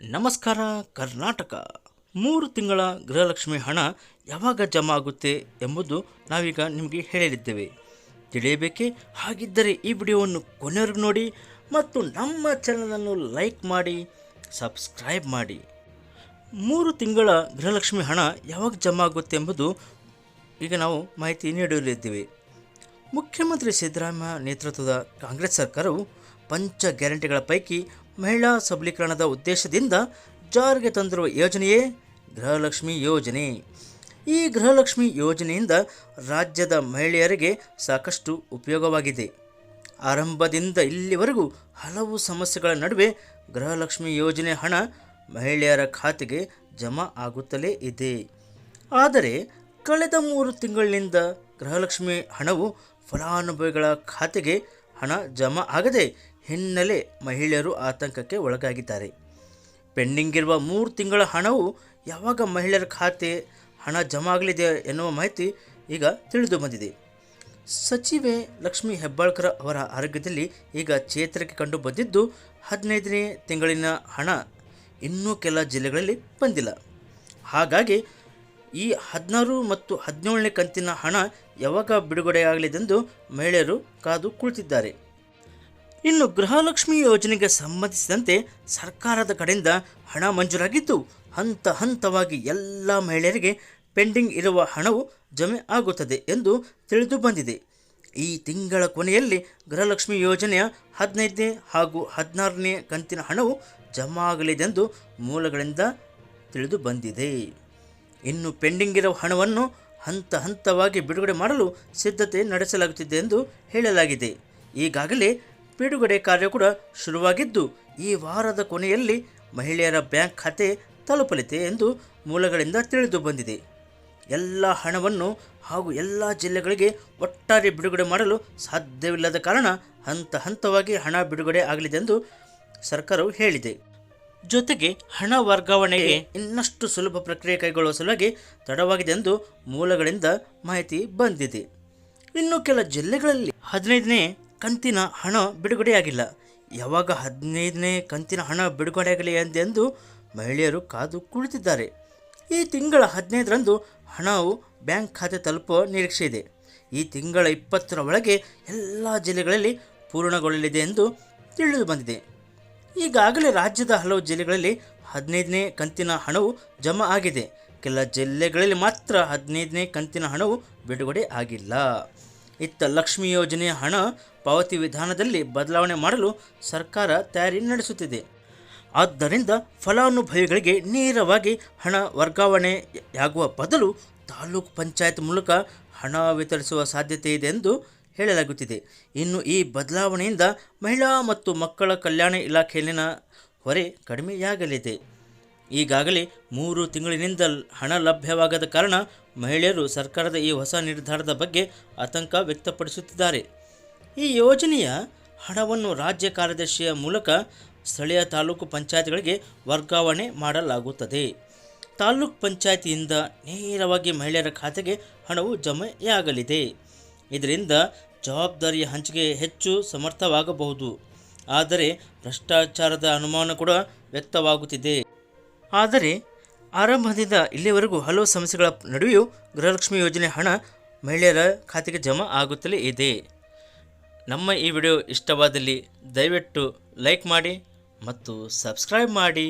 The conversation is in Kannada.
ನಮಸ್ಕಾರ, ಕರ್ನಾಟಕ. ಮೂರು ತಿಂಗಳ ಗೃಹಲಕ್ಷ್ಮಿ ಹಣ ಯಾವಾಗ ಜಮಾ ಆಗುತ್ತೆ ಎಂಬುದು ನಾವೀಗ ನಿಮಗೆ ಹೇಳಲಿದ್ದೇವೆ ತಿಳಿಯಬೇಕೆ? ಹಾಗಿದ್ದರೆ ಈ ವಿಡಿಯೋವನ್ನು ಕೊನೆವರೆಗೂ ನೋಡಿ ಮತ್ತು ನಮ್ಮ ಚಾನಲನ್ನು ಲೈಕ್ ಮಾಡಿ, ಸಬ್ಸ್ಕ್ರೈಬ್ ಮಾಡಿ. ಮೂರು ತಿಂಗಳ ಗೃಹಲಕ್ಷ್ಮಿ ಹಣ ಯಾವಾಗ ಜಮಾ ಆಗುತ್ತೆ ಎಂಬುದು ಈಗ ನಾವು ಮಾಹಿತಿ ನೀಡಲಿದ್ದೇವೆ. ಮುಖ್ಯಮಂತ್ರಿ ಸಿದ್ದರಾಮಯ್ಯ ನೇತೃತ್ವದ ಕಾಂಗ್ರೆಸ್ ಸರ್ಕಾರವು ಪಂಚ ಗ್ಯಾರಂಟಿಗಳ ಪೈಕಿ ಮಹಿಳಾ ಸಬಲೀಕರಣದ ಉದ್ದೇಶದಿಂದ ಜಾರಿಗೆ ತಂದಿರುವ ಯೋಜನೆಯೇ ಗೃಹಲಕ್ಷ್ಮಿ ಯೋಜನೆ. ಈ ಗೃಹಲಕ್ಷ್ಮಿ ಯೋಜನೆಯಿಂದ ರಾಜ್ಯದ ಮಹಿಳೆಯರಿಗೆ ಸಾಕಷ್ಟು ಉಪಯೋಗವಾಗಿದೆ. ಆರಂಭದಿಂದ ಇಲ್ಲಿವರೆಗೂ ಹಲವು ಸಮಸ್ಯೆಗಳ ನಡುವೆ ಗೃಹಲಕ್ಷ್ಮಿ ಯೋಜನೆ ಹಣ ಮಹಿಳೆಯರ ಖಾತೆಗೆ ಜಮಾ ಆಗುತ್ತಲೇ ಇದೆ. ಆದರೆ ಕಳೆದ ಮೂರು ತಿಂಗಳಿನಿಂದ ಗೃಹಲಕ್ಷ್ಮಿ ಹಣವು ಫಲಾನುಭವಿಗಳ ಖಾತೆಗೆ ಹಣ ಜಮಾ ಆಗದೆ ಹಿನ್ನೆಲೆ ಮಹಿಳೆಯರು ಆತಂಕಕ್ಕೆ ಒಳಗಾಗಿದ್ದಾರೆ. ಪೆಂಡಿಂಗ್ ಇರುವ ಮೂರು ತಿಂಗಳ ಹಣವು ಯಾವಾಗ ಮಹಿಳೆಯರ ಖಾತೆ ಹಣ ಜಮಾ ಆಗಲಿದೆ ಎನ್ನುವ ಮಾಹಿತಿ ಈಗ ತಿಳಿದು ಬಂದಿದೆ. ಸಚಿವೆ ಲಕ್ಷ್ಮೀ ಹೆಬ್ಬಾಳ್ಕರ್ ಅವರ ಆರೋಗ್ಯದಲ್ಲಿ ಈಗ ಚೇತರಿಕೆ ಕಂಡು ಬಂದಿದ್ದು, ಹದಿನೈದನೇ ತಿಂಗಳಿನ ಹಣ ಇನ್ನೂ ಕೆಲ ಜಿಲ್ಲೆಗಳಲ್ಲಿ ಬಂದಿಲ್ಲ. ಹಾಗಾಗಿ ಈ ಹದಿನಾರು ಮತ್ತು ಹದಿನೇಳನೇ ಕಂತಿನ ಹಣ ಯಾವಾಗ ಬಿಡುಗಡೆಯಾಗಲಿದೆಂದು ಮಹಿಳೆಯರು ಕಾದು ಕುಳಿತಿದ್ದಾರೆ. ಇನ್ನು ಗೃಹಲಕ್ಷ್ಮಿ ಯೋಜನೆಗೆ ಸಂಬಂಧಿಸಿದಂತೆ ಸರ್ಕಾರದ ಕಡೆಯಿಂದ ಹಣ ಮಂಜೂರಾಗಿದ್ದು, ಹಂತ ಹಂತವಾಗಿ ಎಲ್ಲ ಮಹಿಳೆಯರಿಗೆ ಪೆಂಡಿಂಗ್ ಇರುವ ಹಣವು ಜಮೆ ಆಗುತ್ತದೆ ಎಂದು ತಿಳಿದು ಬಂದಿದೆ. ಈ ತಿಂಗಳ ಕೊನೆಯಲ್ಲಿ ಗೃಹಲಕ್ಷ್ಮಿ ಯೋಜನೆಯ ಹದಿನೈದನೇ ಹಾಗೂ ಹದಿನಾರನೇ ಕಂತಿನ ಹಣವು ಜಮಾ ಆಗಲಿದೆಂದು ಮೂಲಗಳಿಂದ ತಿಳಿದು ಬಂದಿದೆ. ಇನ್ನು ಪೆಂಡಿಂಗ್ ಇರುವ ಹಣವನ್ನು ಹಂತ ಹಂತವಾಗಿ ಬಿಡುಗಡೆ ಮಾಡಲು ಸಿದ್ಧತೆ ನಡೆಸಲಾಗುತ್ತಿದೆ ಎಂದು ಹೇಳಲಾಗಿದೆ. ಈಗಾಗಲೇ ಬಿಡುಗಡೆ ಕಾರ್ಯ ಕೂಡ ಶುರುವಾಗಿದ್ದು, ಈ ವಾರದ ಕೊನೆಯಲ್ಲಿ ಮಹಿಳೆಯರ ಬ್ಯಾಂಕ್ ಖಾತೆ ತಲುಪಲಿದೆ ಎಂದು ಮೂಲಗಳಿಂದ ತಿಳಿದು ಬಂದಿದೆ. ಎಲ್ಲ ಹಣವನ್ನು ಹಾಗೂ ಎಲ್ಲ ಜಿಲ್ಲೆಗಳಿಗೆ ಒಟ್ಟಾರೆ ಬಿಡುಗಡೆ ಮಾಡಲು ಸಾಧ್ಯವಿಲ್ಲದ ಕಾರಣ ಹಂತ ಹಂತವಾಗಿ ಹಣ ಬಿಡುಗಡೆ ಆಗಲಿದೆ ಎಂದು ಸರ್ಕಾರವು ಹೇಳಿದೆ. ಜೊತೆಗೆ ಹಣ ವರ್ಗಾವಣೆಗೆ ಇನ್ನಷ್ಟು ಸುಲಭ ಪ್ರಕ್ರಿಯೆ ಕೈಗೊಳ್ಳುವ ಸಲುವಾಗಿ ತಡವಾಗಿದೆ ಎಂದು ಮೂಲಗಳಿಂದ ಮಾಹಿತಿ ಬಂದಿದೆ. ಇನ್ನು ಕೆಲ ಜಿಲ್ಲೆಗಳಲ್ಲಿ ಹದಿನೈದನೇ ಕಂತಿನ ಹಣ ಬಿಡುಗಡೆಯಾಗಿಲ್ಲ. ಯಾವಾಗ ಹದಿನೈದನೇ ಕಂತಿನ ಹಣ ಬಿಡುಗಡೆಯಾಗಲಿ ಎಂದೆಂದು ಮಹಿಳೆಯರು ಕಾದು ಕುಳಿತಿದ್ದಾರೆ. ಈ ತಿಂಗಳ ಹದಿನೈದರಂದು ಹಣವು ಬ್ಯಾಂಕ್ ಖಾತೆ ತಲುಪುವ ನಿರೀಕ್ಷೆ ಇದೆ. ಈ ತಿಂಗಳ ಇಪ್ಪತ್ತರ ಒಳಗೆ ಎಲ್ಲ ಜಿಲ್ಲೆಗಳಲ್ಲಿ ಪೂರ್ಣಗೊಳ್ಳಲಿದೆ ಎಂದು ತಿಳಿದು ಬಂದಿದೆ. ಈಗಾಗಲೇ ರಾಜ್ಯದ ಹಲವು ಜಿಲ್ಲೆಗಳಲ್ಲಿ ಹದಿನೈದನೇ ಕಂತಿನ ಹಣವು ಜಮಾ ಆಗಿದೆ. ಕೆಲ ಜಿಲ್ಲೆಗಳಲ್ಲಿ ಮಾತ್ರ ಹದಿನೈದನೇ ಕಂತಿನ ಹಣವು ಬಿಡುಗಡೆ ಆಗಿಲ್ಲ. ಇತ್ತ ಲಕ್ಷ್ಮಿ ಯೋಜನೆಯ ಹಣ ಪಾವತಿ ವಿಧಾನದಲ್ಲಿ ಬದಲಾವಣೆ ಮಾಡಲು ಸರ್ಕಾರ ತಯಾರಿ ನಡೆಸುತ್ತಿದೆ. ಆದ್ದರಿಂದ ಫಲಾನುಭವಿಗಳಿಗೆ ನೇರವಾಗಿ ಹಣ ವರ್ಗಾವಣೆಯಾಗುವ ಬದಲು ತಾಲೂಕು ಪಂಚಾಯತ್ ಮೂಲಕ ಹಣ ವಿತರಿಸುವ ಸಾಧ್ಯತೆ ಇದೆ ಎಂದು ಹೇಳಲಾಗುತ್ತಿದೆ. ಇನ್ನು ಈ ಬದಲಾವಣೆಯಿಂದ ಮಹಿಳಾ ಮತ್ತು ಮಕ್ಕಳ ಕಲ್ಯಾಣ ಇಲಾಖೆಯಲ್ಲಿನ ಹೊರೆ ಕಡಿಮೆಯಾಗಲಿದೆ. ಈಗಾಗಲೇ ಮೂರು ತಿಂಗಳಿನಿಂದ ಹಣ ಲಭ್ಯವಾಗದ ಕಾರಣ ಮಹಿಳೆಯರು ಸರ್ಕಾರದ ಈ ಹೊಸ ನಿರ್ಧಾರದ ಬಗ್ಗೆ ಆತಂಕ ವ್ಯಕ್ತಪಡಿಸುತ್ತಿದ್ದಾರೆ. ಈ ಯೋಜನೆಯ ಹಣವನ್ನು ರಾಜ್ಯ ಕಾರ್ಯದರ್ಶಿಯ ಮೂಲಕ ಸ್ಥಳೀಯ ತಾಲೂಕು ಪಂಚಾಯತ್ಗಳಿಗೆ ವರ್ಗಾವಣೆ ಮಾಡಲಾಗುತ್ತದೆ. ತಾಲೂಕ್ ಪಂಚಾಯತಿಯಿಂದ ನೇರವಾಗಿ ಮಹಿಳೆಯರ ಖಾತೆಗೆ ಹಣವು ಜಮೆಯಾಗಲಿದೆ. ಇದರಿಂದ ಜವಾಬ್ದಾರಿಯ ಹಂಚಿಕೆ ಹೆಚ್ಚು ಸಮರ್ಥವಾಗಬಹುದು. ಆದರೆ ಭ್ರಷ್ಟಾಚಾರದ ಅನುಮಾನ ಕೂಡ ವ್ಯಕ್ತವಾಗುತ್ತಿದೆ. ಆದರೆ ಆರಂಭದಿಂದ ಇಲ್ಲಿವರೆಗೂ ಹಲವು ಸಮಸ್ಯೆಗಳ ನಡುವೆಯೂ ಗೃಹಲಕ್ಷ್ಮಿ ಯೋಜನೆ ಹಣ ಮಹಿಳೆಯರ ಖಾತೆಗೆ ಜಮಾ ಆಗುತ್ತಲೇ ಇದೆ. ನಮ್ಮ ಈ ವಿಡಿಯೋ ಇಷ್ಟವಾದಲ್ಲಿ ದಯವಿಟ್ಟು ಲೈಕ್ ಮಾಡಿ ಮತ್ತು ಸಬ್ಸ್ಕ್ರೈಬ್ ಮಾಡಿ.